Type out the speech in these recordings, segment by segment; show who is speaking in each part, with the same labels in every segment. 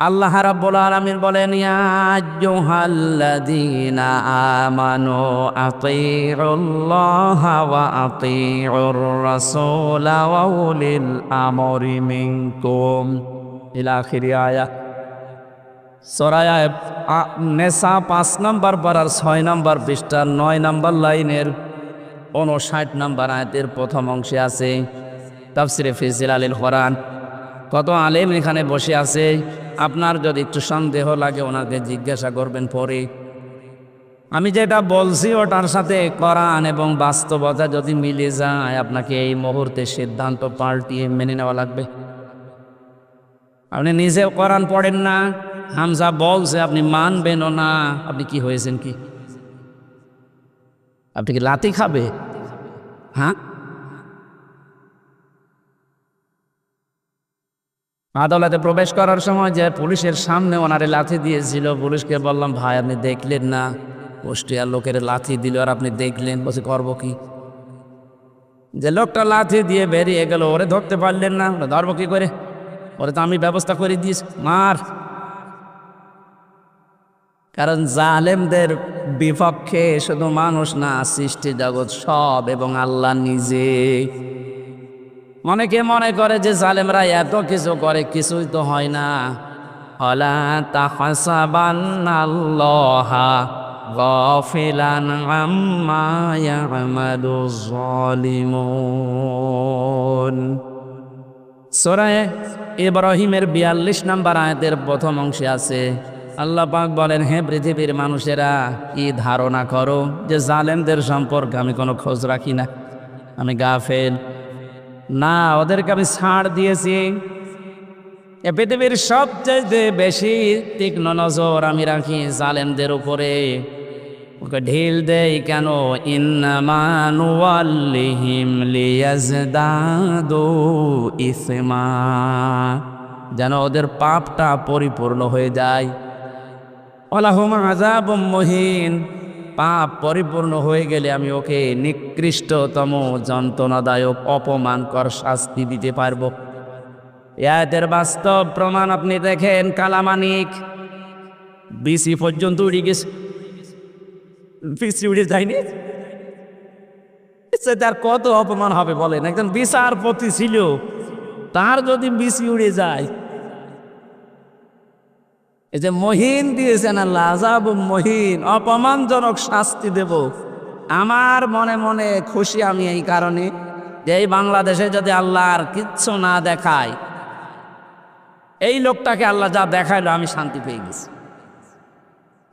Speaker 1: আল্লাহ রাব্বুল আলামিন বলেন, ইয়া আমানু আতিউল্লাহা ওয়া আতিউর রাসূলা ওয়া উলিল আমরি মিনকুম। ইলা আখিরি আয়াত। সরায়া নেসা পাঁচ নম্বর পারার ছয় নম্বর পৃষ্ঠার নয় নম্বর লাইনের উনষাট নম্বর আয়াতের প্রথম অংশে আছে, তাফসিরে ফিজিল আলীল কোরআন কত আলেম এখানে বসে আছে? আপনার যদি একটু সন্দেহ লাগে ওনাকে জিজ্ঞাসা করবেন পরে। আমি যেটা বলছি, ওটার সাথে করান এবং বাস্তবতা যদি মিলে যায়, আপনাকে এই মুহূর্তে সিদ্ধান্ত পাল্টিয়ে মেনে নেওয়া লাগবে। আপনি নিজেও করান পড়েন না, হামজা বলছে, আপনি মানবেনও না। আপনি কি হয়েছেন কি? আপনি কি লাতি খাবে? হ্যাঁ? আদালতে প্রবেশ করার সময় যে পুলিশের সামনে ওনারে লাথি দিয়েছিল, পুলিশকে বললাম, ভাই, আপনি দেখলেন না? কুষ্টিয়ার লোকের লাথি দিল, আর আপনি দেখলেন? বসে করব কি? যে লোকটা লাথি দিয়ে বেরিয়ে গেল, ওরে ধরতে পারলেন না। ওরা ধরবো কি করে? ওরে তো আমি ব্যবস্থা করে দিয়েছি, মার। কারণ জালেমদের বিপক্ষে শুধু মানুষ না সৃষ্টি জগৎ সব এবং আল্লাহ নিজে। অনেকে মনে করে যে জালেমরা এত কিছু করে, কিছুই তো হয় না। ইব্রাহিমের 42 নম্বর আয়াতের প্রথম অংশে আছে, আল্লাহ পাক বলেন, হে পৃথিবীর মানুষেরা, কি ধারণা করো যে জালেমদের সম্পর্কে আমি কোনো খোঁজ রাখি না? আমি গাফেল। না, ওদেরকে আমি ছাড় দিয়েছি। এ পৃথিবীর সবচেয়ে বেশি তীক্ষ্ণ নজর আমি রাখি জালেমদের উপরে। ওকে ঢিল দেই কেন? ইসমা। যেন ওদের পাপটা পরিপূর্ণ হয়ে যায়। অলাহুম আজাব মহিন। পাপ পরিপূর্ণ হয়ে গেলে আমি ওকে নিকৃষ্টতম যন্ত্রণাদায়ক অপমানকর শাস্তি দিতে পারব। এদের বাস্তব প্রমাণ আপনি দেখেন, কালামানিক। বিসি পর্যন্ত উড়ে গেছে। বিসি উড়ে যায়নি? তার কত অপমান হবে বলেন? একজন বিচারপতি ছিল, তার যদি বিসি উড়ে যায় এই যে মহিন দিয়েছেন আল্লাহ আজাব মহিন, অপমানজনক শাস্তি দেব। আমার মনে মনে খুশি আমি এই কারণে যে এই বাংলাদেশে যদি আল্লাহ আর কিচ্ছু না দেখায়, এই লোকটাকে আল্লাহ যা দেখাইলো আমি শান্তি পেয়ে গেছি।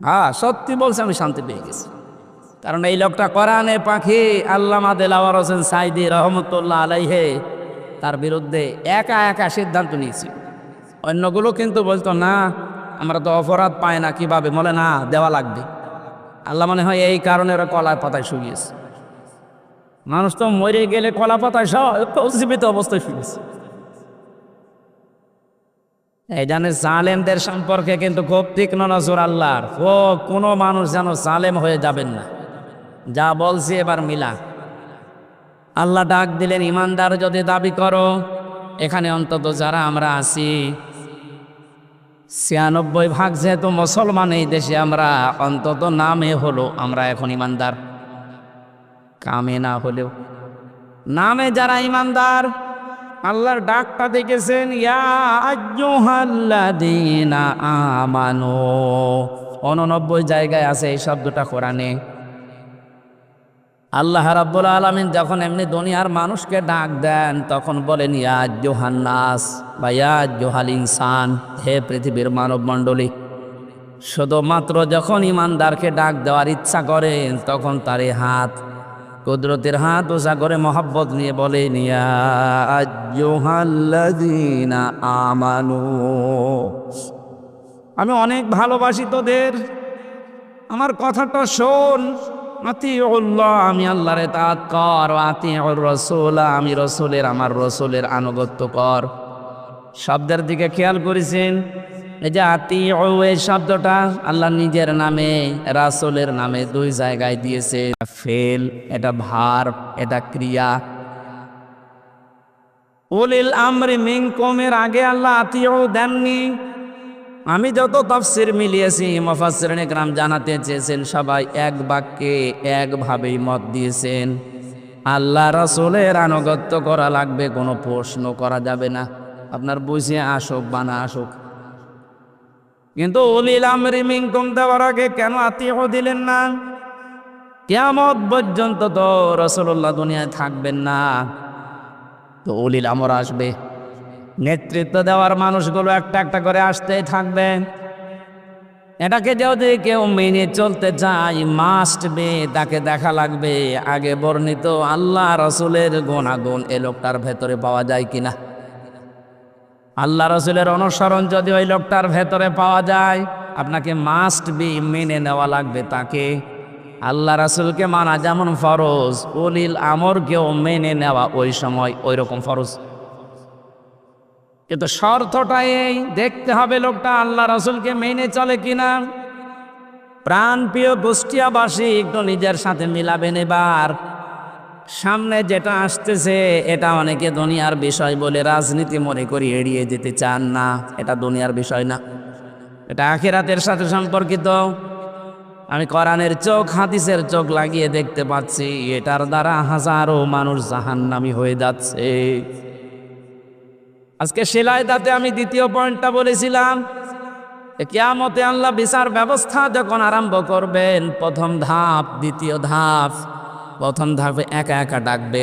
Speaker 1: হ্যাঁ সত্যি বলছে আমি শান্তি পেয়ে গেছি। কারণ এই লোকটা কোরআনে পাখি, আল্লামা দেলাওয়ার হোসেন সাইদি রহমতুল্লাহ আলাইহে তার বিরুদ্ধে একা একা সিদ্ধান্ত নিয়েছি অন্যগুলো কিন্তু বলতো, না আমরা তো অপরাধ পাই না, কীভাবে? বলে না দেওয়া লাগবে। আল্লাহ মনে হয় এই কারণে ওরা কলা পাতায় শুয়েছে মানুষ তো মরে গেলে কলা পাতায় সব অবস্থায় শুয়েছে এই জানে জালেমদের সম্পর্কে কিন্তু খুব তীক্ষ্ণ নজর আল্লাহর। ও, কোনো মানুষ যেন জালেম হয়ে যাবেন না। যা বলছি এবার মিলা। আল্লাহ ডাক দিলেন, ইমানদার যদি দাবি করো, এখানে অন্তত যারা আমরা আছি ছিয়ানব্বই ভাগ যেহেতু মুসলমান এই দেশে, আমরা অন্তত নামে হলো আমরা এখন ইমানদার। কামে না হলেও। নামে যারা ইমানদার, আল্লাহর ডাকটা দেখেছেন আমানো। অননব্বই জায়গায় আছে এই শব্দটা কোরআনে। আল্লাহ রাব্বুল আলমিন যখন এমনি দুনিয়ার মানুষকে ডাক দেন, তখন বলেন, ইয়া জোহান্নাস বা ইয়া জোহাল ইনসান, হে পৃথিবীর মানব মণ্ডলী শুধুমাত্র যখন ইমানদারকে ডাক দেওয়ার ইচ্ছা করেন, তখন তার হাত, কুদরতের হাত ওসা করে মহব্বত নিয়ে জোহাল্লাদিনা আমানু। আমি অনেক ভালোবাসি তোদের। আমার কথাটা শোন। আমি আল্লাহরে তাঁত কর। আতি রসুল, আমি রসুলের, আমার রসুলের আনুগত্য কর। শব্দের দিকে খেয়াল করেছেন? এই যে আতি এই শব্দটা আল্লাহ নিজের নামে, রাসুলের নামে দুই জায়গায় দিয়েছে। ফেল, এটা ভার, এটা ক্রিয়া। উলিল আমরি মিং কমের আগে আল্লাহ আতিও দেননি। আমি যত তফসির মিলিয়েছি মফাসির গ্রাম জানাতে চেয়েছেন, সবাই এক বাক্যে একভাবেই মত দিয়েছেন। আল্লাহ রসুলের আনুগত্য করা লাগবে, কোনো প্রশ্ন করা যাবে না। আপনার বুঝে আসুক বা না আসুক। কিন্তু উলিল আমরি মিনকুম দেওয়ার আগে কেন আত্মীয় দিলেন না? কেমত পর্যন্ত তো রসুল্লাহ দুনিয়ায় থাকবেন না। তো উলিল আমর আসবে। নেতৃত্ব দেওয়ার মানুষগুলো একটা একটা করে আসতেই থাকবে এটাকে যদি কেউ মেনে চলতে চায় মাস্ট বে তাকে দেখা লাগবে। আগে বর্ণিত আল্লাহ রসুলের গুণাগুণ এ লোকটার ভেতরে পাওয়া যায় কিনা? আল্লাহ রসুলের অনুসরণ যদি ওই লোকটার ভেতরে পাওয়া যায়, আপনাকে মাস্ট বি মেনে নেওয়া লাগবে তাকে। আল্লাহ রাসুলকে মানা যেমন ফরজ অলিল আমরকেও মেনে নেওয়া ওই সময় ওই রকম ফরজ। কিন্তু শর্তটা এই, দেখতে হবে লোকটা আল্লাহ রসুলকে মেনে চলে কিনা। প্রাণ প্রিয় গোষ্ঠীয়াবাসী, একটু নিজের সাথে মিলাবেন এবার। সামনে যেটা আসতেছে, এটা অনেকে দুনিয়ার বিষয় বলে রাজনীতি মনে করি এড়িয়ে যেতে চান না। এটা দুনিয়ার বিষয় না। এটা আখেরাতের সাথে সম্পর্কিত। আমি কোরআনের চোখ, হাদিসের চোখ লাগিয়ে দেখতে পাচ্ছি, এটার দ্বারা হাজারো মানুষ জাহান্নামি হয়ে যাচ্ছে। আজকে সেলাই দাতে আমি দ্বিতীয় পয়েন্টটা বলেছিলাম। কেয়ামতে আল্লাহ বিচার ব্যবস্থা যখন আরম্ভ করবেন, প্রথম ধাপ, দ্বিতীয় ধাপ, প্রথম ধাপে একা একা ডাকবে